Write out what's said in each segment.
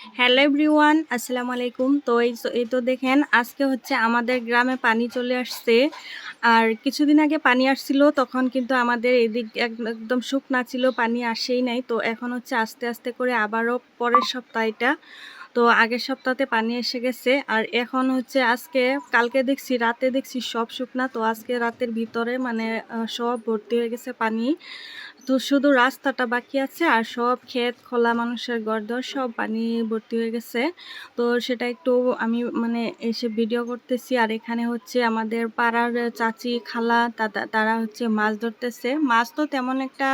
Hello everyone, আসসালামু আলাইকুম। তো এই তো দেখেন, আজকে হচ্ছে আমাদের গ্রামে পানি চলে আসছে। আর কিছুদিন আগে পানি আসছিল, তখন কিন্তু আমাদের এদিক এক- একদম শুকনা ছিল, পানি আসেই নাই। তো এখন হচ্ছে আস্তে আস্তে করে আবারও পরের সপ্তাহ এটা। তো আগের সপ্তাহতে পানি এসে গেছে। আর এখন হচ্ছে আজকে, কালকে দেখছি, রাতে দেখছি সব শুকনা। তো আজকে রাতের ভিতরে মানে সব ভর্তি হয়ে গেছে পানি। তো শুধু রাস্তাটা বাকি আছে আর সব ক্ষেত, খোলা মানুষের গড়দর সব পানি ভর্তি হয়ে গেছে। তো সেটা একটু আমি মানে এসে ভিডিও করতেছি আর এখানে হচ্ছে আমাদের পাড়ার চাচি খালা তারা হচ্ছে মাছ ধরতেছে। মাছ তো তেমন একটা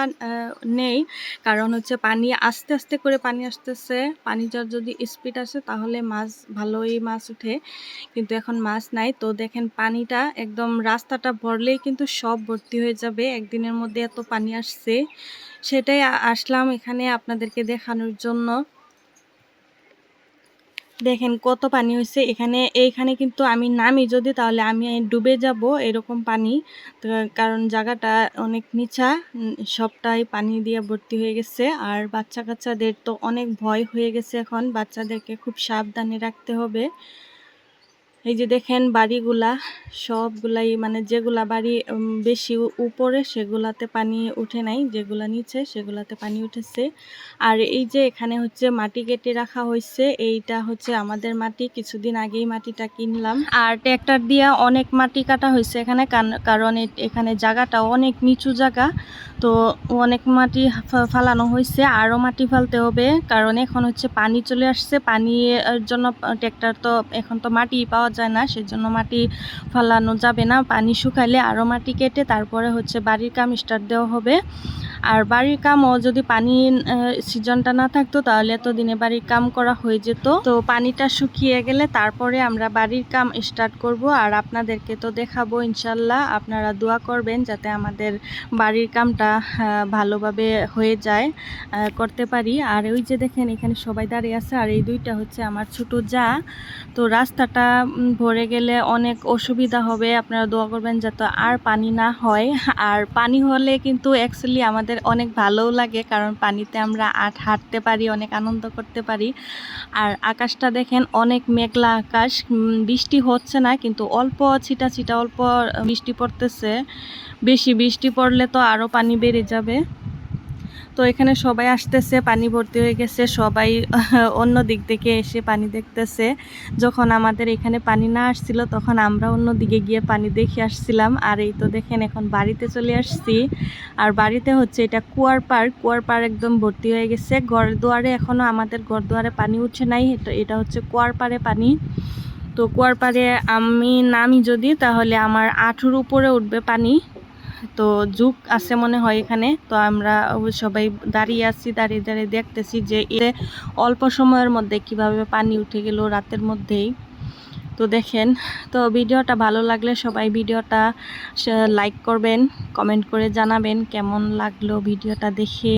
নেই কারণ হচ্ছে পানি আস্তে আস্তে করে পানি আসতেছে। পানিটার যদি স্পিড আসে তাহলে মাছ ভালোই মাছ উঠে কিন্তু এখন মাছ নাই। তো দেখেন পানিটা একদম রাস্তাটা ভরলেই কিন্তু সব ভর্তি হয়ে যাবে। একদিনের মধ্যে এত পানি আসছে। সেটাই আসলাম এখানে আপনাদেরকে দেখানোর জন্য। দেখেন কত পানি হয়েছে এখানে, এইখানে কিন্তু আমি নামি যদি তাহলে আমি ডুবে যাব এরকম পানি। কারণ জায়গাটা অনেক নিচা সবটাই পানি দিয়ে ভর্তি হয়ে গেছে। আর বাচ্চা কাচ্চাদের তো অনেক ভয় হয়ে গেছে এখন। বাচ্চাদেরকে খুব সাবধানে রাখতে হবে। এই যে দেখেন বাড়িগুলা, সবগুলাই মানে যেগুলা বাড়ি বেশি উপরে সেগুলাতে পানি উঠে নাই, যেগুলা নিচে সেগুলাতে পানি উঠেছে। আর এই যে এখানে হচ্ছে মাটি কেটে রাখা হয়েছে, এইটা হচ্ছে আমাদের মাটি, কিছুদিন আগেই মাটিটা কিনলাম। আর ট্র্যাক্টর দিয়ে অনেক মাটি কাটা হয়েছে এখানে কারণ এখানে জায়গাটা অনেক নিচু জায়গা, তো অনেক মাটি ফালানো হয়েছে, আরও মাটি ফেলতে হবে, কারণ এখন হচ্ছে পানি চলে আসছে, পানির জন্য ট্র্যাক্টর তো এখন তো মাটি পাওয়া যায় না, সেজন্য মাটি ফালানো যাবে না। পানি শুকাইলে আরও মাটি কেটে তারপরে হচ্ছে বাড়ির কাম স্টার্ট দেওয়া হবে। আর বাড়ির কামও যদি পানি সিজনটা না থাকতো তাহলে তো দিনে বাড়ির কাম করা হয়ে যেত। তো পানিটা শুকিয়ে গেলে তারপরে আমরা বাড়ির কাম স্টার্ট করব আর আপনাদেরকে তো দেখাবো ইনশাল্লাহ। আপনারা দোয়া করবেন যাতে আমাদের বাড়ির কামটা ভালোভাবে হয়ে যায় করতে পারি। আর ওই যে দেখেন এখানে সবাই দাঁড়িয়ে আছে আর এই দুইটা হচ্ছে আমার ছোট যা। তো রাস্তাটা ভরে গেলে অনেক অসুবিধা হবে। আপনারা দোয়া করবেন যাতে আর পানি না হয়। আর পানি হলে কিন্তু অ্যাকচুয়ালি আমাদের অনেক ভালোও লাগে, কারণ পানিতে আমরা আট হাঁটতে পারি, অনেক আনন্দ করতে পারি। আর আকাশটা দেখেন অনেক মেঘলা আকাশ বৃষ্টি হচ্ছে না, কিন্তু অল্প ছিটা ছিটা, অল্প বৃষ্টি পড়তেছে। বেশি বৃষ্টি পড়লে তো আরও পানি বেড়ে যাবে। তো এখানে সবাই আসতেছে, পানি ভর্তি হয়ে গেছে, সবাই, অন্য দিক থেকে এসে পানি দেখতেছে। যখন আমাদের এখানে পানি না আসছিল, তখন আমরা অন্য দিকে গিয়ে পানি দেখে আসছিলাম। আর এই তো দেখেন, এখন বাড়িতে চলে আসছি। আর বাড়িতে হচ্ছে এটা কুয়ার পাড়। কুয়ার পাড় একদম ভর্তি হয়ে গেছে। ঘর দুয়ারে এখনও আমাদের ঘর দুয়ারে পানি উঠছে নাই। এটা হচ্ছে কুয়ার পাড়ে পানি। তো কুয়ার পাড়ে আমি নামি যদি, তাহলে আমার আঁঠুর উপরে উঠবে পানি। তো যুগ আছে মনে হয় এখানে। তো আমরা সবাই দাঁড়িয়ে আছি, দাঁড়িয়ে দাঁড়িয়ে দেখতেছি যে এতে অল্প সময়ের মধ্যে কীভাবে পানি উঠে গেল রাতের মধ্যেই। তো দেখেন, তো ভিডিওটা ভালো লাগলে সবাই ভিডিওটা লাইক করবেন কমেন্ট করে জানাবেন কেমন লাগল ভিডিওটা দেখে।